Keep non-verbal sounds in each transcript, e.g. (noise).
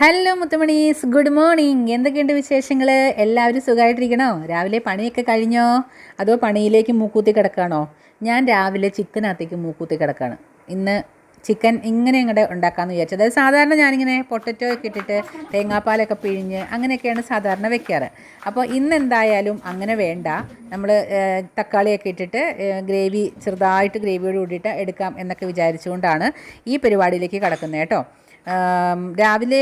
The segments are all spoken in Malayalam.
ഹലോ മുത്തുമണീസ്. ഗുഡ് മോർണിംഗ് എന്തൊക്കെയുണ്ട് വിശേഷങ്ങൾ എല്ലാവരും സുഖമായിട്ടിരിക്കണോ രാവിലെ പണിയൊക്കെ കഴിഞ്ഞോ? അതോ പണിയിലേക്ക് മൂക്കൂത്തി കിടക്കാണോ? ഞാൻ രാവിലെ ചിക്കനകത്തേക്ക് മൂക്കൂത്തി കിടക്കാണ്. ഇന്ന് ചിക്കൻ ഇങ്ങനെ ഇങ്ങോട്ട് ഉണ്ടാക്കാമെന്ന് വിചാരിച്ചു. അതായത് സാധാരണ ഞാനിങ്ങനെ പൊട്ടറ്റോ ഒക്കെ ഇട്ടിട്ട് തേങ്ങാപ്പാലൊക്കെ പിഴിഞ്ഞ് അങ്ങനെയൊക്കെയാണ് സാധാരണ വെക്കാറ്. അപ്പോൾ ഇന്ന് എന്തായാലും അങ്ങനെ വേണ്ട. നമ്മൾ തക്കാളിയൊക്കെ ഇട്ടിട്ട് ഗ്രേവി ചെറുതായിട്ട് ഗ്രേവിയോട് കൂടിയിട്ട് എടുക്കാം എന്നൊക്കെ വിചാരിച്ചുകൊണ്ടാണ് ഈ പരിപാടിയിലേക്ക് കിടക്കുന്നത് കേട്ടോ. രാവിലെ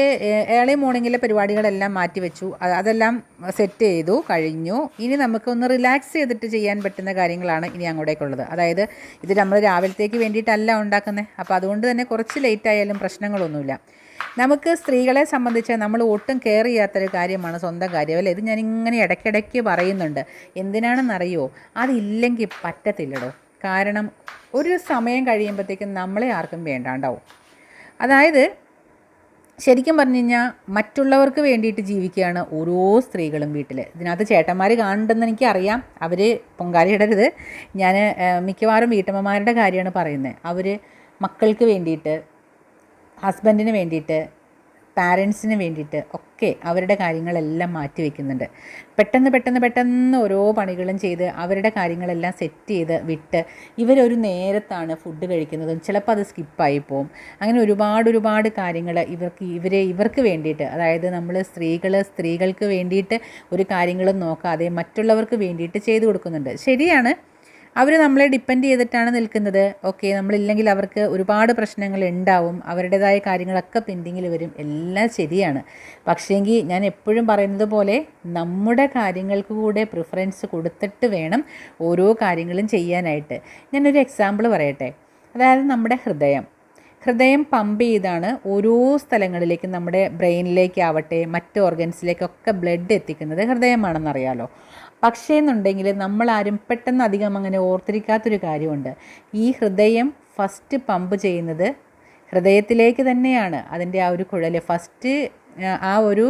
ഏളി മോർണിംഗിലെ പരിപാടികളെല്ലാം മാറ്റിവെച്ചു. വെച്ചു അതെല്ലാം സെറ്റ് ചെയ്തു കഴിഞ്ഞു. ഇനി നമുക്കൊന്ന് റിലാക്സ് ചെയ്തിട്ട് ചെയ്യാൻ പറ്റുന്ന കാര്യങ്ങളാണ് ഇനി അങ്ങോട്ടേക്കുള്ളത്. അതായത് ഇത് നമ്മൾ രാവിലത്തേക്ക് വേണ്ടിയിട്ടല്ല ഉണ്ടാക്കുന്നത് അപ്പോൾ അതുകൊണ്ട് തന്നെ കുറച്ച് ലേറ്റ് ആയാലും പ്രശ്നങ്ങളൊന്നുമില്ല. നമുക്ക് സ്ത്രീകളെ സംബന്ധിച്ച് നമ്മൾ ഒട്ടും കെയർ ചെയ്യാത്തൊരു കാര്യമാണ് സ്വന്തം കാര്യം. അല്ലേ? ഇത് ഞാനിങ്ങനെ ഇടയ്ക്കിടയ്ക്ക് പറയുന്നുണ്ട്. എന്തിനാണെന്നറിയോ? അതില്ലെങ്കിൽ പറ്റത്തില്ലടോ. കാരണം ഒരു സമയം കഴിയുമ്പോഴത്തേക്കും നമ്മളെ ആർക്കും വേണ്ടാണ്ടാവും. അതായത് ശരിക്കും പറഞ്ഞു കഴിഞ്ഞാൽ മറ്റുള്ളവർക്ക് വേണ്ടിയിട്ട് ജീവിക്കുകയാണ് ഓരോ സ്ത്രീകളും വീട്ടിൽ ഇതിനകത്ത് ചേട്ടന്മാർ കാണുന്നുണ്ടെന്ന് എനിക്കറിയാം. അവർ പൊങ്കാലയിടരുത് ഞാൻ മിക്കവാറും വീട്ടമ്മമാരുടെ കാര്യമാണ് പറയുന്നത് അവർ മക്കൾക്ക് വേണ്ടിയിട്ട് ഹസ്ബൻഡിന് വേണ്ടിയിട്ട് പാരൻസിന് വേണ്ടിയിട്ട് ഒക്കെ അവരുടെ കാര്യങ്ങളെല്ലാം മാറ്റി വയ്ക്കുന്നുണ്ട് പെട്ടെന്ന് പെട്ടെന്ന് പെട്ടെന്ന് ഓരോ പണികളും ചെയ്ത് അവരുടെ കാര്യങ്ങളെല്ലാം സെറ്റ് ചെയ്ത് വിട്ട് ഇവരൊരു നേരത്താണ് ഫുഡ് കഴിക്കുന്നതും ചിലപ്പോൾ അത് സ്കിപ്പായി പോവും. അങ്ങനെ ഒരുപാട് ഒരുപാട് കാര്യങ്ങൾ ഇവർക്ക് ഇവരെ ഇവർക്ക് വേണ്ടിയിട്ട് അതായത് നമ്മൾ സ്ത്രീകൾ സ്ത്രീകൾക്ക് വേണ്ടിയിട്ട് ഒരു കാര്യങ്ങളും നോക്കാതെ മറ്റുള്ളവർക്ക് വേണ്ടിയിട്ട് ചെയ്തു കൊടുക്കുന്നുണ്ട്. ശരിയാണ്. അവർ നമ്മളെ ഡിപ്പെൻഡ് ചെയ്തിട്ടാണ് നിൽക്കുന്നത്. ഓക്കെ നമ്മളില്ലെങ്കിൽ അവർക്ക് ഒരുപാട് പ്രശ്നങ്ങൾ ഉണ്ടാവും അവരുടേതായ കാര്യങ്ങളൊക്കെ പെൻഡിങ്ങിൽ വരും. എല്ലാം ശരിയാണ്. പക്ഷേങ്കിൽ ഞാൻ എപ്പോഴും പറയുന്നത് പോലെ നമ്മുടെ കാര്യങ്ങൾക്ക് കൂടെ പ്രിഫറൻസ് കൊടുത്തിട്ട് വേണം ഓരോ കാര്യങ്ങളും ചെയ്യാനായിട്ട്. ഞാനൊരു എക്സാമ്പിൾ പറയട്ടെ. അതായത് നമ്മുടെ ഹൃദയം. ഹൃദയം പമ്പ് ചെയ്താണ് ഓരോ സ്ഥലങ്ങളിലേക്കും നമ്മുടെ ബ്രെയിനിലേക്കാവട്ടെ മറ്റ് ഓർഗൻസിലേക്കൊക്കെ ബ്ലഡ് എത്തിക്കുന്നത് ഹൃദയമാണെന്നറിയാലോ. പക്ഷേ എന്നുണ്ടെങ്കിൽ നമ്മളാരും പെട്ടെന്ന് അധികം അങ്ങനെ ഓർത്തിരിക്കാത്തൊരു കാര്യമുണ്ട്. ഈ ഹൃദയം ഫസ്റ്റ് പമ്പ് ചെയ്യുന്നത് ഹൃദയത്തിലേക്ക് തന്നെയാണ്. അതിന്റെ ആ ഒരു കുഴൽ ഫസ്റ്റ് ആ ഒരു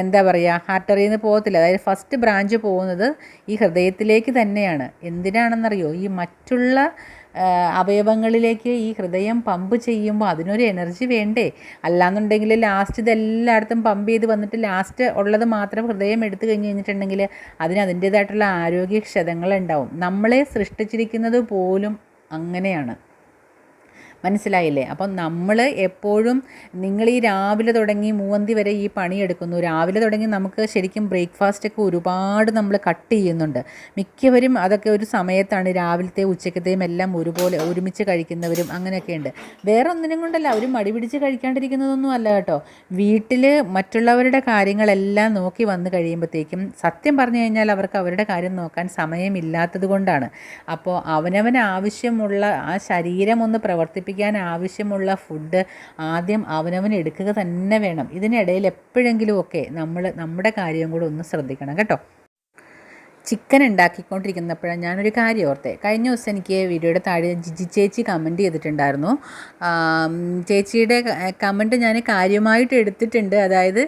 എന്താ പറയുക ഹാർട്ടറിയിൽ നിന്ന് പോകത്തില്ല. അതായത് ഫസ്റ്റ് ബ്രാഞ്ച് പോകുന്നത് ഈ ഹൃദയത്തിലേക്ക് തന്നെയാണ്. എന്തിനാണെന്നറിയോ? ഈ മറ്റുള്ള അവയവങ്ങളിലേക്ക് ഈ ഹൃദയം പമ്പ് ചെയ്യുമ്പോൾ അതിനൊരു എനർജി വേണ്ടേ? അല്ലാന്നുണ്ടെങ്കിൽ ലാസ്റ്റ് ഇതെല്ലായിടത്തും പമ്പ് ചെയ്ത് വന്നിട്ട് ലാസ്റ്റ് ഉള്ളത് മാത്രം ഹൃദയം എടുത്തു കഴിഞ്ഞ് കഴിഞ്ഞിട്ടുണ്ടെങ്കിൽ അതിന് അതിന്റേതായിട്ടുള്ള ആരോഗ്യക്ഷതങ്ങളുണ്ടാവും നമ്മളെ സൃഷ്ടിച്ചിരിക്കുന്നത് പോലും അങ്ങനെയാണ്. മനസ്സിലായില്ലേ? അപ്പം നമ്മൾ എപ്പോഴും നിങ്ങൾ ഈ രാവിലെ തുടങ്ങി മൂവന്തി വരെ ഈ പണിയെടുക്കുന്നു. രാവിലെ തുടങ്ങി നമുക്ക് ശരിക്കും ബ്രേക്ക്ഫാസ്റ്റൊക്കെ ഒരുപാട് നമ്മൾ കട്ട് ചെയ്യുന്നുണ്ട്. മിക്കവരും അതൊക്കെ ഒരു സമയത്താണ് രാവിലത്തെ ഉച്ചക്കത്തെയും എല്ലാം ഒരുപോലെ ഒരുമിച്ച് കഴിക്കുന്നവരും അങ്ങനെയൊക്കെ ഉണ്ട്. വേറെ ഒന്നിനും കൊണ്ടല്ല അവർ മടി പിടിച്ച് കഴിക്കാണ്ടിരിക്കുന്നതൊന്നും അല്ല കേട്ടോ. വീട്ടിൽ മറ്റുള്ളവരുടെ കാര്യങ്ങളെല്ലാം നോക്കി വന്ന് കഴിയുമ്പോഴത്തേക്കും സത്യം പറഞ്ഞു കഴിഞ്ഞാൽ അവർക്ക് അവരുടെ കാര്യം നോക്കാൻ സമയമില്ലാത്തത് കൊണ്ടാണ്. അപ്പോൾ അവനവന് ആവശ്യമുള്ള ആ ശരീരം ഒന്ന് പ്രവർത്തിപ്പിക്കാൻ ആവശ്യമുള്ള ഫുഡ് ആദ്യം അവനവൻ എടുക്കുക തന്നെ വേണം. ഇതിനിടയിൽ എപ്പോഴെങ്കിലും ഒക്കെ നമ്മൾ നമ്മുടെ കാര്യം കൂടെ ഒന്ന് ശ്രദ്ധിക്കണം കേട്ടോ. ചിക്കൻ ഉണ്ടാക്കിക്കൊണ്ടിരിക്കുന്നപ്പോഴാണ് ഞാനൊരു കാര്യം ഓർത്തേ. കഴിഞ്ഞ ദിവസം എനിക്ക് വീഡിയോയുടെ താഴെ ജിജി ചേച്ചി കമന്റ് ചെയ്തിട്ടുണ്ടായിരുന്നു. ചേച്ചിയുടെ കമന്റ് ഞാൻ കാര്യമായിട്ട് എടുത്തിട്ടുണ്ട്. അതായത്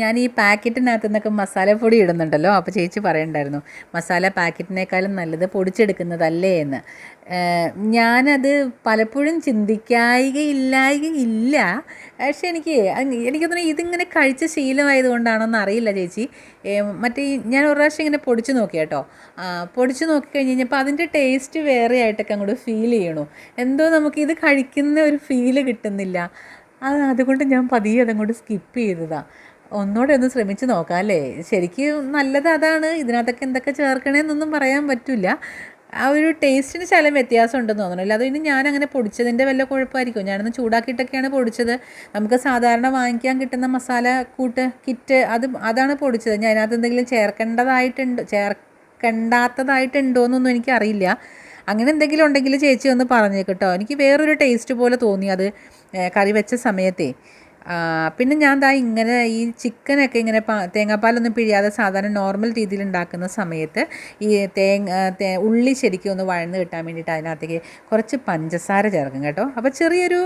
ഞാൻ ഈ പാക്കറ്റിനകത്ത് നിന്നൊക്കെ മസാലപ്പൊടി ഇടുന്നുണ്ടല്ലോ. അപ്പോൾ ചേച്ചി പറയണ്ടായിരുന്നു മസാല പാക്കറ്റിനേക്കാളും നല്ലത് പൊടിച്ചെടുക്കുന്നതല്ലേ എന്ന്. ഞാനത് പലപ്പോഴും ചിന്തിക്കായികയില്ലായികയില്ല. പക്ഷേ എനിക്ക് എനിക്ക് തോന്നുന്നു ഇതിങ്ങനെ കഴിച്ച ശീലമായതുകൊണ്ടാണോന്ന് അറിയില്ല ചേച്ചി. മറ്റേ ഞാൻ ഒരു പ്രാവശ്യം ഇങ്ങനെ പൊടിച്ച് നോക്കി കേട്ടോ. പൊടിച്ച് നോക്കി കഴിഞ്ഞ് കഴിഞ്ഞപ്പോൾ അതിന്റെ ടേസ്റ്റ് വേറെ ആയിട്ടൊക്കെ അങ്ങോട്ട് ഫീൽ ചെയ്യണു. എന്തോ നമുക്ക് ഇത് കഴിക്കുന്ന ഒരു ഫീൽ കിട്ടുന്നില്ല. അത് അതുകൊണ്ട് ഞാൻ പതിയെ അതങ്ങോട്ട് സ്കിപ്പ് ചെയ്തതാണ് ഒന്നുകൂടെ ഒന്ന് ശ്രമിച്ച് നോക്കാം അല്ലേ? ശരിക്കും നല്ലത് അതാണ്. ഇതിനകത്തൊക്കെ എന്തൊക്കെ ചേർക്കണേന്നൊന്നും പറയാൻ പറ്റില്ല ആ ഒരു ടേസ്റ്റിന് ചില വ്യത്യാസം ഉണ്ടെന്ന് തോന്നുന്നില്ല അത് ഇനി ഞാൻ അങ്ങനെ പൊടിച്ചതിന്റെ വല്ല കുഴപ്പമായിരിക്കും ഞാനൊന്ന് ചൂടാക്കിയിട്ടൊക്കെയാണ് പൊടിച്ചത്. നമുക്ക് സാധാരണ വാങ്ങിക്കാൻ കിട്ടുന്ന മസാല കൂട്ട് കിറ്റ് അത് അതാണ് പൊടിച്ചത്. ഞാൻ അതിനകത്ത് എന്തെങ്കിലും ചേർക്കേണ്ടതായിട്ടുണ്ട് ചേർക്കേണ്ടാത്തതായിട്ടുണ്ടോ എന്നൊന്നും എനിക്കറിയില്ല. അങ്ങനെ എന്തെങ്കിലും ഉണ്ടെങ്കിൽ ചേച്ചി ഒന്ന് പറഞ്ഞേക്കട്ടോ കേട്ടോ എനിക്ക് വേറൊരു ടേസ്റ്റ് പോലെ തോന്നി അത് കറി വെച്ച സമയത്തേ. പിന്നെ ഞാൻ ദാ ഇങ്ങനെ ഈ ചിക്കനൊക്കെ ഇങ്ങനെ തേങ്ങാപ്പാലൊന്നും പിഴിയാതെ സാധാരണ നോർമൽ രീതിയിൽ ഉണ്ടാക്കുന്ന സമയത്ത് ഈ തേങ്ങ ഉള്ളി ശരിക്കും ഒന്ന് വഴന്ന് കിട്ടാൻ വേണ്ടിയിട്ട് അതിനകത്തേക്ക് കുറച്ച് പഞ്ചസാര ചേർക്കും കേട്ടോ. അപ്പോൾ ചെറിയൊരു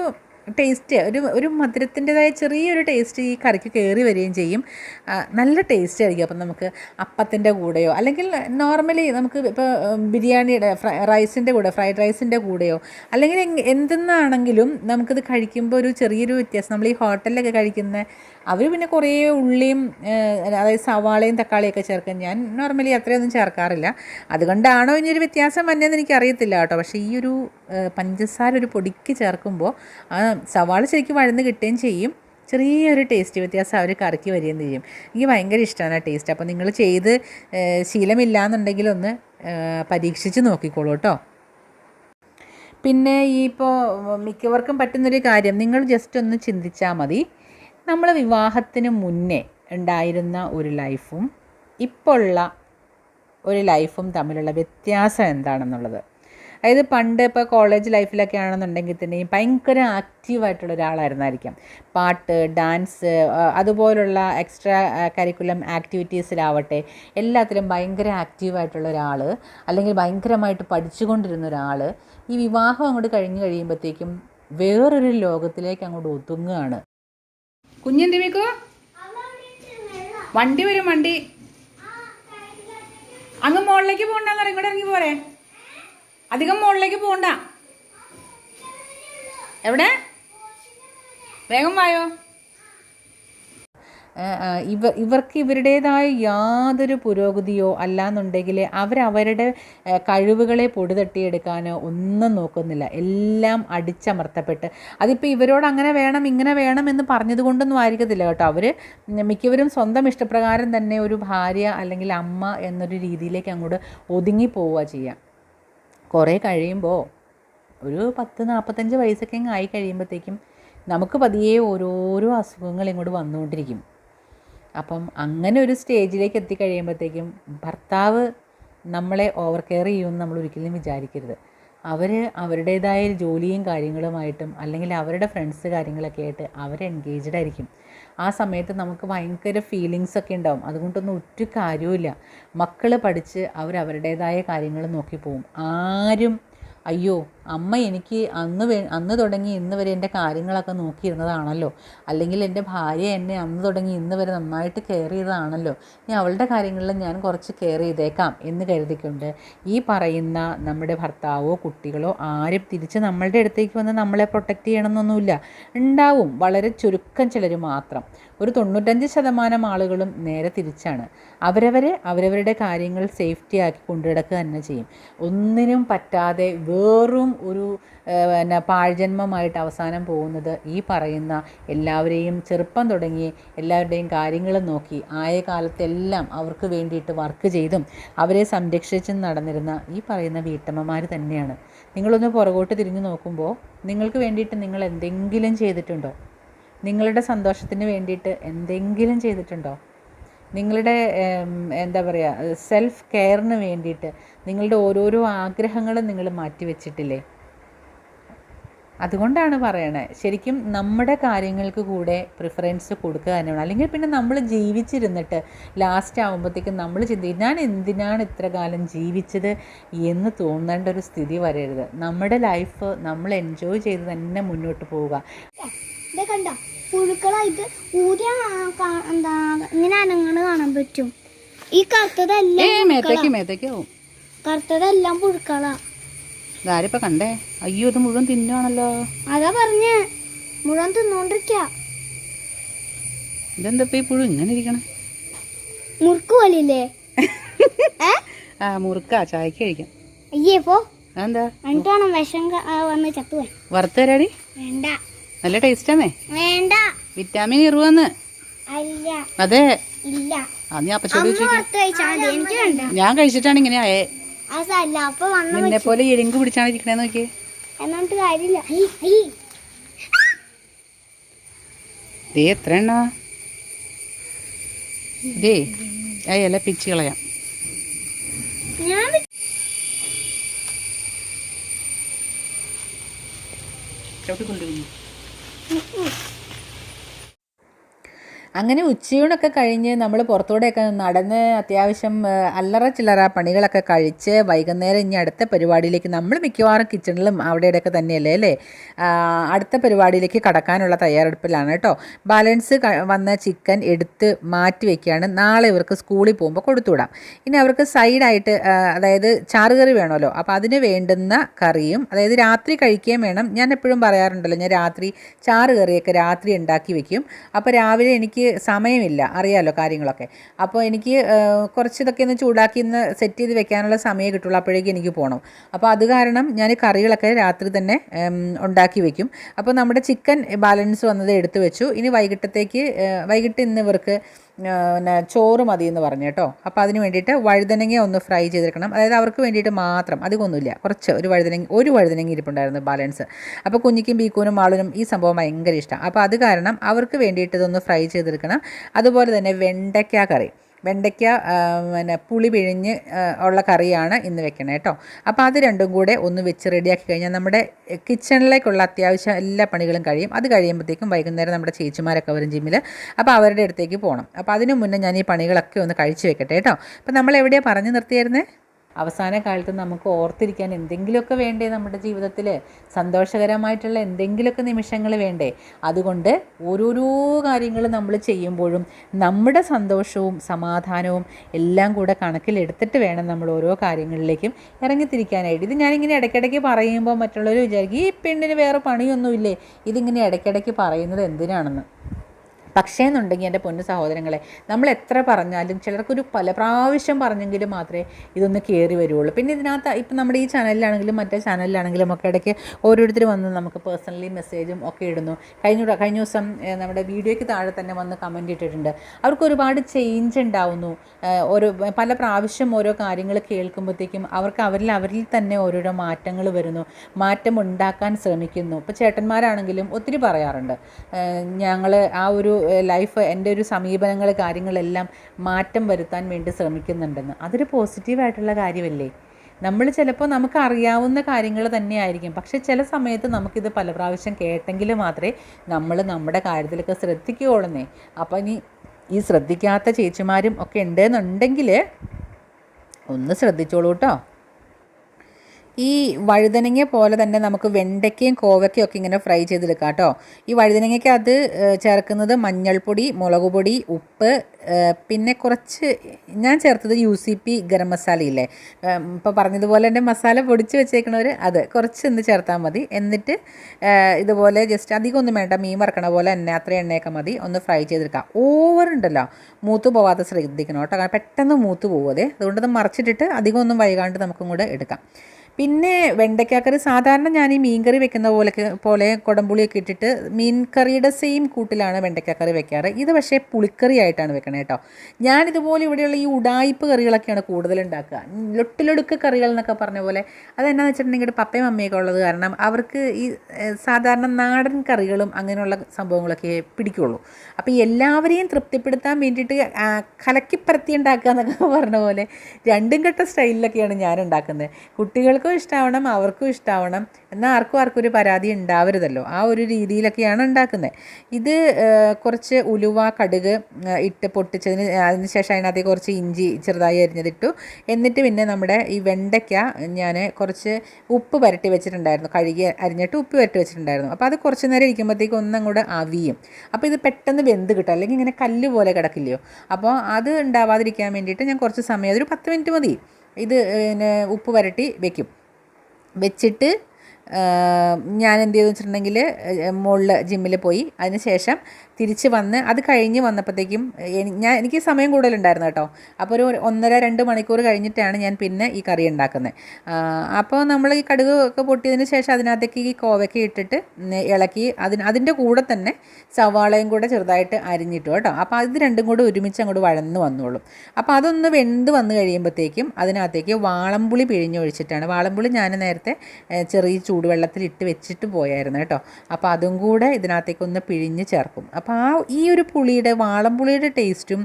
ടേസ്റ്റ് ഒരു ഒരു മധുരത്തിന്റെതായ ചെറിയൊരു ടേസ്റ്റ് ഈ കറിക്ക് കയറി വരികയും ചെയ്യും. നല്ല ടേസ്റ്റ് ആയിരിക്കും. അപ്പം നമുക്ക് അപ്പത്തിന്റെ കൂടെയോ അല്ലെങ്കിൽ നോർമലി നമുക്ക് ഇപ്പോൾ ബിരിയാണിയുടെ റൈസിന്റെ കൂടെ ഫ്രൈഡ് റൈസിന്റെ കൂടെയോ അല്ലെങ്കിൽ എന്തെന്നാണെങ്കിലും നമുക്കിത് കഴിക്കുമ്പോൾ ഒരു ചെറിയൊരു വ്യത്യാസം. നമ്മൾ ഈ ഹോട്ടലിലൊക്കെ കഴിക്കുന്ന അവർ പിന്നെ കുറേ ഉള്ളിയും അതായത് സവാളയും തക്കാളിയൊക്കെ ചേർക്കും. ഞാൻ നോർമലി അത്രയൊന്നും ചേർക്കാറില്ല. അതുകൊണ്ടാണോ ഇനി ഒരു വ്യത്യാസം വന്നതെന്ന് എനിക്കറിയത്തില്ല കേട്ടോ. പക്ഷേ ഈ ഒരു പഞ്ചസാര ഒരു പൊടിക്ക് ചേർക്കുമ്പോൾ ആ സവാള ശരിക്കും വഴന്ന് കിട്ടുകയും ചെയ്യും. ചെറിയൊരു ടേസ്റ്റ് വ്യത്യാസം അവർ കറക്കി വരികയും ചെയ്യും. എനിക്ക് ഭയങ്കര ഇഷ്ടമാണ് ആ ടേസ്റ്റ് അപ്പോൾ നിങ്ങൾ ചെയ്ത് ശീലമില്ല ഒന്ന് പരീക്ഷിച്ച് നോക്കിക്കോളൂ കേട്ടോ. പിന്നെ ഈ ഇപ്പോൾ മിക്കവർക്കും പറ്റുന്നൊരു കാര്യം നിങ്ങൾ ജസ്റ്റ് ഒന്ന് ചിന്തിച്ചാൽ മതി. നമ്മൾ വിവാഹത്തിന് മുന്നേ ഉണ്ടായിരുന്ന ഒരു ലൈഫും ഇപ്പോൾ ഉള്ള ഒരു ലൈഫും തമ്മിലുള്ള വ്യത്യാസം എന്താണെന്നുള്ളത്. അതായത് പണ്ട് ഇപ്പോൾ കോളേജ് ലൈഫിലൊക്കെ ആണെന്നുണ്ടെങ്കിൽ തന്നെയും ഭയങ്കര ആക്റ്റീവായിട്ടുള്ള ഒരാളായിരുന്നായിരിക്കാം. പാട്ട് ഡാൻസ് അതുപോലുള്ള എക്സ്ട്രാ കരിക്കുലം ആക്ടിവിറ്റീസിലാവട്ടെ എല്ലാത്തിലും ഭയങ്കര ആക്റ്റീവായിട്ടുള്ള ഒരാൾ അല്ലെങ്കിൽ ഭയങ്കരമായിട്ട് പഠിച്ചുകൊണ്ടിരുന്ന ഒരാൾ ഈ വിവാഹം അങ്ങോട്ട് കഴിഞ്ഞ് കഴിയുമ്പോഴത്തേക്കും വേറൊരു ലോകത്തിലേക്ക് അങ്ങോട്ട് ഒതുങ്ങുകയാണ്. കുഞ്ഞെന്തിമിക്കോ? വണ്ടി വരും വണ്ടി. അങ്ങ് മുകളിലേക്ക് പോകണ്ടെന്ന് ഇങ്ങോട്ട് ഇറങ്ങി പോരെ. അധികം മുകളിലേക്ക് പോകണ്ട. എവിടെ? വേഗം വായോ. ഇവ ഇവർക്ക് ഇവരുടേതായ യാതൊരു പുരോഗതിയോ അല്ലാന്നുണ്ടെങ്കിൽ അവരവരുടെ കഴിവുകളെ പൊടിതട്ടിയെടുക്കാനോ ഒന്നും നോക്കുന്നില്ല. എല്ലാം അടിച്ചമർത്തപ്പെട്ട്. അതിപ്പോൾ ഇവരോട് അങ്ങനെ വേണം ഇങ്ങനെ വേണം എന്ന് പറഞ്ഞത് കൊണ്ടൊന്നും ആയിരിക്കത്തില്ല കേട്ടോ. അവർ മിക്കവരും സ്വന്തം ഇഷ്ടപ്രകാരം തന്നെ ഒരു ഭാര്യ അല്ലെങ്കിൽ അമ്മ എന്നൊരു രീതിയിലേക്ക് അങ്ങോട്ട് ഒതുങ്ങി പോവുക ചെയ്യാം. കുറേ കഴിയുമ്പോൾ ഒരു പത്ത് നാൽപ്പത്തഞ്ച് വയസ്സൊക്കെ ആയി കഴിയുമ്പോഴത്തേക്കും നമുക്ക് പതിയെ ഓരോരോ അസുഖങ്ങൾ ഇങ്ങോട്ട് വന്നുകൊണ്ടിരിക്കും. അപ്പം അങ്ങനെ ഒരു സ്റ്റേജിലേക്ക് എത്തിക്കഴിയുമ്പോഴത്തേക്കും ഭർത്താവ് നമ്മളെ ഓവർ കെയർ ചെയ്യുമെന്ന് നമ്മൾ ഒരിക്കലും വിചാരിക്കരുത്. അവർ അവരുടേതായ ജോലിയും കാര്യങ്ങളുമായിട്ടും അല്ലെങ്കിൽ അവരുടെ ഫ്രണ്ട്സ് കാര്യങ്ങളൊക്കെ ആയിട്ട് അവർ എൻഗേജ്ഡ് ആയിരിക്കും. ആ സമയത്ത് നമുക്ക് ഭയങ്കര ഫീലിങ്സ് ഒക്കെ ഉണ്ടാവും. അതുകൊണ്ടൊന്നും ഒരു കാര്യവുമില്ല. മക്കൾ പഠിച്ച് അവരവരുടേതായ കാര്യങ്ങൾ നോക്കി പോവും ആരും അയ്യോ അമ്മ എനിക്ക് അന്ന് വേ അന്ന് തുടങ്ങി ഇന്ന് വരെ എന്റെ കാര്യങ്ങളൊക്കെ നോക്കിയിരുന്നതാണല്ലോ. അല്ലെങ്കിൽ എന്റെ ഭാര്യ എന്നെ അന്ന് തുടങ്ങി ഇന്ന് വരെ നന്നായിട്ട് കെയർ ചെയ്തതാണല്ലോ. ഇനി അവളുടെ കാര്യങ്ങളിൽ ഞാൻ കുറച്ച് കെയർ ചെയ്തേക്കാം എന്ന് കരുതിക്കൊണ്ട് ഈ പറയുന്ന നമ്മുടെ ഭർത്താവോ കുട്ടികളോ ആരും തിരിച്ച് നമ്മളുടെ അടുത്തേക്ക് വന്ന് നമ്മളെ പ്രൊട്ടക്റ്റ് ചെയ്യണമെന്നൊന്നുമില്ല. ഉണ്ടാവും. വളരെ ചുരുക്കം ചിലർ മാത്രം. ഒരു തൊണ്ണൂറ്റഞ്ച് ശതമാനം ആളുകളും നേരെ തിരിച്ചാണ്. അവരവരെ അവരവരുടെ കാര്യങ്ങൾ സേഫ്റ്റി ആക്കി കൊണ്ടുനടക്കുക തന്നെ ചെയ്യും. ഒന്നിനും പറ്റാതെ വെറും ഒരു പിന്നെ പാഴ്ജന്മമായിട്ട് അവസാനം പോകുന്നത് ഈ പറയുന്ന എല്ലാവരെയും ചെറുപ്പം തുടങ്ങി എല്ലാവരുടെയും കാര്യങ്ങൾ നോക്കി ആയ കാലത്തെല്ലാം അവർക്ക് വേണ്ടിയിട്ട് വർക്ക് ചെയ്തും അവരെ സംരക്ഷിച്ചും നടന്നിരുന്ന ഈ പറയുന്ന വീട്ടമ്മമാർ തന്നെയാണ്. നിങ്ങളൊന്ന് പുറകോട്ട് തിരിഞ്ഞു നോക്കുമ്പോൾ നിങ്ങൾക്ക് വേണ്ടിയിട്ട് നിങ്ങൾ എന്തെങ്കിലും ചെയ്തിട്ടുണ്ടോ? നിങ്ങളുടെ സന്തോഷത്തിന് വേണ്ടിയിട്ട് എന്തെങ്കിലും ചെയ്തിട്ടുണ്ടോ? നിങ്ങളുടെ എന്താ പറയുക സെൽഫ് കെയറിന് വേണ്ടിയിട്ട് നിങ്ങളുടെ ഓരോരോ ആഗ്രഹങ്ങളും നിങ്ങൾ മാറ്റിവെച്ചിട്ടില്ലേ? അതുകൊണ്ടാണ് പറയണത് ശരിക്കും നമ്മുടെ കാര്യങ്ങൾക്ക് കൂടെ പ്രിഫറൻസ് കൊടുക്കുക തന്നെയാണ്. അല്ലെങ്കിൽ പിന്നെ നമ്മൾ ജീവിച്ചിരുന്നിട്ട് ലാസ്റ്റ് ആകുമ്പോഴത്തേക്കും നമ്മൾ ചിന്തി ഞാൻ എന്തിനാണ് ഇത്ര കാലം ജീവിച്ചത്? എന്ന് തോന്നേണ്ട ഒരു സ്ഥിതി വരരുത്. നമ്മുടെ ലൈഫ് നമ്മൾ എൻജോയ് ചെയ്ത് തന്നെ മുന്നോട്ട് പോവുക. കണ്ട? പുഴുക്കളായിട്ട് ഊരി എന്താ ഇങ്ങനെ അനങ്ങണ് കാണാൻ പറ്റും. ഈ കറുത്തതെല്ലാം കറുത്തതെല്ലാം പുഴുക്കളാ. കണ്ടേ? അയ്യോ ഇത് മുഴുവൻ തിന്നുവാണല്ലോ. അതാ പറഞ്ഞേ മുഴുവൻ തിന്നോണ്ടിരിക്ക. ഇതെന്താ ഈ പുഴു ഇങ്ങനെ ഇരിക്കണേ? മുറുക്ക് പോലില്ലേ? (laughs) ആ മുറുക്കാ ചായക്ക് കഴിക്കാം. അയ്യേ പോ. എന്താ എന്നിട്ട് വിഷം വന്ന് ചത്തുപോയി. വറുത്തരാടി? വേണ്ട. നല്ല ടേസ്റ്റാന്നേ. വേണ്ട. വിറ്റാമിൻ ഇറുവന്ന് അതെ. ഇല്ല. ഞാൻ അപ്പച്ചോട് കഴിച്ചിട്ടാണ് ഇങ്ങനെ ആയേ. നിന്നെ പോലെ എരിങ്ക് പിടിച്ചാണ് ഇരിക്കണേ നോക്കി. ദേ എത്ര എണ്ണ? ദേ ആ ഇല പിച്ച് കളയാം. ഞാൻ വി- (laughs) അങ്ങനെ ഉച്ചയൂണൊക്കെ കഴിഞ്ഞ് നമ്മൾ പുറത്തൂടെയൊക്കെ നടന്ന് അത്യാവശ്യം അല്ലറ ചില്ലറ പണികളൊക്കെ കഴിച്ച് വൈകുന്നേരം ഇനി അടുത്ത പരിപാടിയിലേക്ക് നമ്മൾ മിക്കവാറും കിച്ചണിലും അവിടെ ഇടയ്ക്ക് തന്നെയല്ലേ അല്ലേ? അടുത്ത പരിപാടിയിലേക്ക് കടക്കാനുള്ള തയ്യാറെടുപ്പിലാണ് കേട്ടോ. ബാലൻസ് വന്ന ചിക്കൻ എടുത്ത് മാറ്റി വെക്കുകയാണ്. നാളെ ഇവർക്ക് സ്കൂളിൽ പോകുമ്പോൾ കൊടുത്തുവിടാം. ഇനി അവർക്ക് സൈഡായിട്ട് അതായത് ചാറുകറി വേണമല്ലോ. അപ്പോൾ അതിന് വേണ്ടുന്ന കറിയും അതായത് രാത്രി കഴിക്കുകയും വേണം. ഞാൻ എപ്പോഴും പറയാറുണ്ടല്ലോ ഞാൻ രാത്രി ചാറ് കറിയൊക്കെ രാത്രി ഉണ്ടാക്കി വെക്കും. അപ്പോൾ രാവിലെ എനിക്ക് സമയമില്ല അറിയാലോ കാര്യങ്ങളൊക്കെ. അപ്പോൾ എനിക്ക് കുറച്ച് ഇതൊക്കെ ഒന്ന് ചൂടാക്കി ഒന്ന് സെറ്റ് ചെയ്ത് വെക്കാനുള്ള സമയം കിട്ടുള്ളൂ അപ്പോഴേക്കും എനിക്ക് പോകണം അപ്പോൾ അത് കാരണം ഞാൻ കറികളൊക്കെ രാത്രി തന്നെ ഉണ്ടാക്കി വെക്കും. അപ്പോൾ നമ്മുടെ ചിക്കൻ ബാലൻസ് വന്നത് എടുത്തു വെച്ചു. ഇനി വൈകിട്ടത്തേക്ക് വൈകിട്ട് ഇന്ന് ഇവർക്ക് പിന്നെ ചോറ് മതി എന്ന് പറഞ്ഞു കേട്ടോ. അപ്പോൾ അതിന് വേണ്ടിയിട്ട് വഴുതനങ്ങ ഒന്ന് ഫ്രൈ ചെയ്തെടുക്കണം. അതായത് അവർക്ക് വേണ്ടിയിട്ട് മാത്രം അധികമൊന്നുമില്ല. കുറച്ച് ഒരു വഴുതനങ്ങ ഒരു വഴുതനങ്ങ ഇരിപ്പുണ്ടായിരുന്നു ബാലൻസ്. അപ്പോൾ കുഞ്ഞിക്കും ബീക്കൂനും ആളിനും ഈ സംഭവം ഭയങ്കര ഇഷ്ടമാണ് അപ്പോൾ അത് കാരണം അവർക്ക് വേണ്ടിയിട്ട് ഇതൊന്ന് ഫ്രൈ ചെയ്തെടുക്കണം. അതുപോലെ തന്നെ വെണ്ടയ്ക്ക കറി. വെണ്ടയ്ക്ക പിന്നെ പുളി പിഴിഞ്ഞ് ഉള്ള കറിയാണ് ഇന്ന് വെക്കണേ കേട്ടോ അപ്പോൾ അത് രണ്ടും കൂടെ ഒന്ന് വെച്ച് റെഡിയാക്കി കഴിഞ്ഞാൽ നമ്മുടെ കിച്ചണിലേക്കുള്ള അത്യാവശ്യം എല്ലാ പണികളും കഴിയും. അത് കഴിയുമ്പോഴത്തേക്കും വൈകുന്നേരം നമ്മുടെ ചേച്ചിമാരൊക്കെ വരും ജിമ്മിൽ അപ്പോൾ അവരുടെ അടുത്തേക്ക് പോകണം അപ്പോൾ അതിനു മുന്നേ ഞാൻ ഈ പണികളൊക്കെ ഒന്ന് കഴിച്ച് വെക്കട്ടെ കേട്ടോ അപ്പോൾ നമ്മൾ എവിടെയാണ് പറഞ്ഞു നിർത്തിയായിരുന്നേ? അവസാന കാലത്ത് നമുക്ക് ഓർത്തിരിക്കാൻ എന്തെങ്കിലുമൊക്കെ വേണ്ടേ നമ്മുടെ ജീവിതത്തിൽ സന്തോഷകരമായിട്ടുള്ള എന്തെങ്കിലുമൊക്കെ നിമിഷങ്ങൾ വേണ്ടേ? അതുകൊണ്ട് ഓരോരോ കാര്യങ്ങൾ നമ്മൾ ചെയ്യുമ്പോഴും നമ്മുടെ സന്തോഷവും സമാധാനവും എല്ലാം കൂടെ കണക്കിലെടുത്തിട്ട് വേണം നമ്മൾ ഓരോ കാര്യങ്ങളിലേക്കും ഇറങ്ങിത്തിരിക്കാനായിട്ട്. ഇത് ഞാനിങ്ങനെ ഇടയ്ക്കിടയ്ക്ക് പറയുമ്പോൾ മറ്റുള്ളവർ വിചാരിക്കും ഈ പെണ്ണിന് വേറെ പണിയൊന്നുമില്ലേ? ഇതിങ്ങനെ ഇടയ്ക്കിടയ്ക്ക് പറയുന്നത് എന്തിനാണെന്ന്? പക്ഷേ എന്നുണ്ടെങ്കിൽ എന്റെ പൊന്നു സഹോദരങ്ങളെ നമ്മൾ എത്ര പറഞ്ഞാലും ചിലർക്കൊരു പല പ്രാവശ്യം പറഞ്ഞെങ്കിലും മാത്രമേ ഇതൊന്ന് കയറി വരുള്ളൂ. പിന്നെ ഇതിനകത്ത് ഇപ്പം നമ്മുടെ ഈ ചാനലിലാണെങ്കിലും മറ്റേ ചാനലിലാണെങ്കിലും ഒക്കെ ഇടയ്ക്ക് ഓരോരുത്തർ വന്ന് നമുക്ക് പേഴ്സണലി മെസ്സേജും ഒക്കെ ഇടുന്നു. കഴിഞ്ഞ കഴിഞ്ഞ ദിവസം നമ്മുടെ വീഡിയോയ്ക്ക് താഴെ തന്നെ വന്ന് കമന്റ് ഇട്ടിട്ടുണ്ട്. അവർക്ക് ഒരുപാട് ചേഞ്ച് ഉണ്ടാവുന്നു. ഓരോ പല പ്രാവശ്യം ഓരോ കാര്യങ്ങൾ കേൾക്കുമ്പോഴത്തേക്കും അവർക്ക് അവരിൽ അവരിൽ തന്നെ ഓരോരോ മാറ്റങ്ങൾ വരുന്നു. മാറ്റം ഉണ്ടാക്കാൻ ശ്രമിക്കുന്നു. ഇപ്പോൾ ചേട്ടന്മാരാണെങ്കിലും ഒത്തിരി പറയാറുണ്ട്. ഞങ്ങൾ ആ ഒരു ലൈഫ് എന്റെ ഒരു സമീപനങ്ങൾ കാര്യങ്ങളെല്ലാം മാറ്റം വരുത്താൻ വേണ്ടി ശ്രമിക്കുന്നുണ്ടെന്ന്. അതൊരു പോസിറ്റീവായിട്ടുള്ള കാര്യമല്ലേ? നമ്മൾ ചിലപ്പോൾ നമുക്ക് അറിയാവുന്ന കാര്യങ്ങൾ തന്നെയായിരിക്കും. പക്ഷേ ചില സമയത്ത് നമുക്കിത് പല പ്രാവശ്യം കേട്ടെങ്കിൽ മാത്രമേ നമ്മൾ നമ്മുടെ കാര്യത്തിലൊക്കെ ശ്രദ്ധിക്കുകയുള്ളൂ അപ്പം ഇനി ഈ ശ്രദ്ധിക്കാത്ത ചേച്ചിമാരും ഒക്കെ ഉണ്ടെന്നുണ്ടെങ്കിൽ ഒന്ന് ശ്രദ്ധിച്ചോളൂ കേട്ടോ. ഈ വഴുതനങ്ങ പോലെ തന്നെ നമുക്ക് വെണ്ടയ്ക്കയും കോവയ്ക്കയും ഒക്കെ ഇങ്ങനെ ഫ്രൈ ചെയ്തെടുക്കാം കേട്ടോ. ഈ വഴുതനങ്ങയ്ക്ക് അത് ചേർക്കുന്നത് മഞ്ഞൾപ്പൊടി മുളക് പൊടി ഉപ്പ് പിന്നെ കുറച്ച് ഞാൻ ചേർത്തത് യു സി പി ഗരം മസാലയില്ലേ ഇപ്പോൾ പറഞ്ഞതുപോലെ തന്നെ മസാല പൊടിച്ച് വെച്ചേക്കണവർ അത് കുറച്ച് ഒന്ന് ചേർത്താൽ മതി. എന്നിട്ട് ഇതുപോലെ ജസ്റ്റ് അധികം ഒന്നും വേണ്ട മീൻ വറക്കണ പോലെ തന്നെ അത്ര എണ്ണയൊക്കെ മതി. ഒന്ന് ഫ്രൈ ചെയ്തെടുക്കാം. ഓവർ ഉണ്ടല്ലോ മൂത്ത് പോവാതെ ശ്രദ്ധിക്കണം കേട്ടോ. പെട്ടെന്ന് മൂത്ത് പോകുമതേ അതുകൊണ്ട് അത് മറച്ചിട്ടിട്ട് അധികം ഒന്നും വൈകാണ്ട് നമുക്കും കൂടെ എടുക്കാം. പിന്നെ വെണ്ടയ്ക്കാക്കറി സാധാരണ ഞാൻ ഈ മീൻ കറി വെക്കുന്ന പോലെ പോലെ കുടംപുളിയൊക്കെ ഇട്ടിട്ട് മീൻ കറിയുടെ സെയിം കൂട്ടിലാണ് വെണ്ടയ്ക്കാക്കറി വെക്കാറ്. ഇത് പക്ഷേ പുളിക്കറി ആയിട്ടാണ് വെക്കണേ കേട്ടോ ഞാനിതുപോലെ ഇവിടെയുള്ള ഈ ഉടായിപ്പ് കറികളൊക്കെയാണ് കൂടുതൽ ഉണ്ടാക്കുക ലൊട്ടിലൊടുക്ക് കറികൾ എന്നൊക്കെ പറഞ്ഞ പോലെ അതെന്നാന്ന് വെച്ചിട്ടുണ്ടെങ്കിൽ പപ്പയും അമ്മയൊക്കെ ഉള്ളത് കാരണം അവർക്ക് ഈ സാധാരണ നാടൻ കറികളും അങ്ങനെയുള്ള സംഭവങ്ങളൊക്കെ പിടിക്കുള്ളൂ. അപ്പോൾ എല്ലാവരെയും തൃപ്തിപ്പെടുത്താൻ വേണ്ടിയിട്ട് കലക്കിപ്പരത്തി ഉണ്ടാക്കുക എന്നൊക്കെ പറഞ്ഞ പോലെ രണ്ടും കെട്ട സ്റ്റൈലിലൊക്കെയാണ് ഞാൻ ഉണ്ടാക്കുന്നത്. കുട്ടികൾക്കും ഇഷ്ടമാവണം അവർക്കും ഇഷ്ടമാവണം എന്നാൽ ആർക്കും ആർക്കും ഒരു പരാതി ഉണ്ടാവരുതല്ലോ. ആ ഒരു രീതിയിലൊക്കെയാണ് ഉണ്ടാക്കുന്നത്. ഇത് കുറച്ച് ഉലുവ കടുക് ഇട്ട് പൊട്ടിച്ചതിന് അതിന് ശേഷം അതിനകത്തേക്ക് കുറച്ച് ഇഞ്ചി ചെറുതായി അരിഞ്ഞതിട്ടു. എന്നിട്ട് പിന്നെ നമ്മുടെ ഈ വെണ്ടയ്ക്ക ഞാൻ കുറച്ച് ഉപ്പ് പുരട്ടി വെച്ചിട്ടുണ്ടായിരുന്നു. കഴുകി അരിഞ്ഞിട്ട് ഉപ്പ് പുരട്ടി വെച്ചിട്ടുണ്ടായിരുന്നു. അപ്പോൾ അത് കുറച്ച് നേരം ഇരിക്കുമ്പോഴത്തേക്കും ഒന്നും കൂടെ അവിയും. അപ്പോൾ ഇത് പെട്ടെന്ന് വെന്ത് കിട്ടും. അല്ലെങ്കിൽ ഇങ്ങനെ കല്ല് പോലെ കിടക്കില്ലയോ. അപ്പോൾ അത് ഉണ്ടാവാതിരിക്കാൻ വേണ്ടിയിട്ട് ഞാൻ കുറച്ച് സമയം അതൊരു പത്ത് മിനിറ്റ് മതി. ഇത് പിന്നെ ഉപ്പ് വരട്ടി വെക്കും. വെച്ചിട്ട് ഞാൻ എന്ത് ചെയ്തു വെച്ചിട്ടുണ്ടെങ്കിൽ മുകളിൽ ജിമ്മിൽ പോയി. അതിന് ശേഷം തിരിച്ച് വന്ന് അത് കഴിഞ്ഞ് വന്നപ്പോഴത്തേക്കും ഞാൻ എനിക്ക് സമയം കൂടുതലുണ്ടായിരുന്നു കേട്ടോ. അപ്പോൾ ഒരു ഒന്നര രണ്ട് മണിക്കൂർ കഴിഞ്ഞിട്ടാണ് ഞാൻ പിന്നെ ഈ കറി ഉണ്ടാക്കുന്നത്. അപ്പോൾ നമ്മൾ ഈ കടുക് ഒക്കെ പൊട്ടിയതിന് ശേഷം അതിനകത്തേക്ക് ഈ കോവയ്ക്ക ഇട്ടിട്ട് ഇളക്കി അതിന് അതിന്റെ കൂടെ തന്നെ സവാളയും കൂടെ ചെറുതായിട്ട് അരിഞ്ഞിട്ടു കേട്ടോ. അപ്പോൾ ഇത് രണ്ടും കൂടെ ഒരുമിച്ച് അങ്ങോട്ട് വഴന്ന് വന്നോളും. അപ്പോൾ അതൊന്ന് വെന്ത് വന്ന് കഴിയുമ്പോഴത്തേക്കും അതിനകത്തേക്ക് വാളംപുളി പിഴിഞ്ഞൊഴിച്ചിട്ടാണ്. വാളംപുളി ഞാൻ നേരത്തെ ചെറിയ ചൂടുവെള്ളത്തിൽ ഇട്ട് വെച്ചിട്ട് പോയായിരുന്നു കേട്ടോ. അപ്പോൾ അതും കൂടെ ഇതിനകത്തേക്ക് ഒന്ന് പിഴിഞ്ഞ് ചേർക്കും. അപ്പോൾ ആ ഈ ഒരു പുളിയുടെ വാളംപുളിയുടെ ടേസ്റ്റും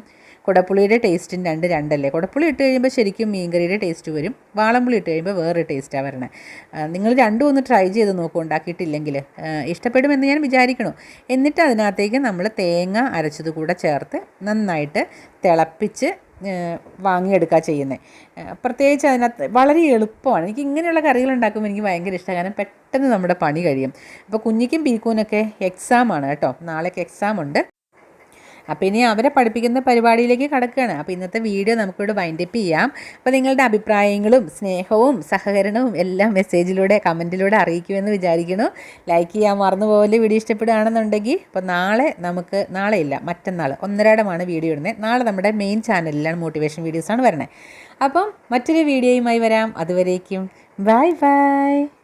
കുടപ്പുളിയുടെ ടേസ്റ്റും രണ്ട് രണ്ടല്ലേ? കുടപ്പുളി ഇട്ട് കഴിയുമ്പോൾ ശരിക്കും മീൻകറിയുടെ ടേസ്റ്റ് വരും. വാളംപുളി ഇട്ട് കഴിയുമ്പോൾ വേറൊരു ടേസ്റ്റാണ് വരണത് നിങ്ങൾ രണ്ടും ഒന്ന് ട്രൈ ചെയ്ത് നോക്കും ഉണ്ടാക്കിയിട്ടില്ലെങ്കിൽ ഇഷ്ടപ്പെടുമെന്ന് ഞാൻ വിചാരിക്കണു. എന്നിട്ട് അതിനകത്തേക്ക് നമ്മൾ തേങ്ങ അരച്ചത് കൂടെ ചേർത്ത് നന്നായിട്ട് തിളപ്പിച്ച് വാങ്ങിയെടുക്കുക ചെയ്യുന്നത് പ്രത്യേകിച്ച് അതിനകത്ത് വളരെ എളുപ്പമാണ്. എനിക്ക് ഇങ്ങനെയുള്ള കറികൾ ഉണ്ടാക്കുമ്പോൾ എനിക്ക് ഭയങ്കര ഇഷ്ടമാണ് കാരണം പെട്ടെന്ന് നമ്മുടെ പണി കഴിയും. അപ്പോൾ കുഞ്ഞിക്കും പീക്കൂനൊക്കെ എക്സാമാണ് കേട്ടോ. നാളേക്ക് എക്സാം ഉണ്ട്. അപ്പോൾ ഇനി അവരെ പഠിപ്പിക്കുന്ന പരിപാടിയിലേക്ക് കടക്കുകയാണ്. അപ്പോൾ ഇന്നത്തെ വീഡിയോ നമുക്കിവിടെ വൈൻഡപ്പ് ചെയ്യാം. അപ്പോൾ നിങ്ങളുടെ അഭിപ്രായങ്ങളും സ്നേഹവും സഹകരണവും എല്ലാം മെസ്സേജിലൂടെ കമന്റിലൂടെ അറിയിക്കുമെന്ന് വിചാരിക്കുന്നു. ലൈക്ക് ചെയ്യാൻ മറന്നു പോലെ വീഡിയോ ഇഷ്ടപ്പെടുകയാണെന്നുണ്ടെങ്കിൽ അപ്പോൾ നാളെ നമുക്ക് നാളെ ഇല്ല മറ്റന്നാൾ ഒന്നരാടമാണ് വീഡിയോ ഇടുന്നത്. നാളെ നമ്മുടെ മെയിൻ ചാനലിലാണ് മോട്ടിവേഷൻ വീഡിയോസാണ് വരുന്നത്. അപ്പം മറ്റൊരു വീഡിയോയുമായി വരാം. അതുവരേക്കും ബൈ ബൈ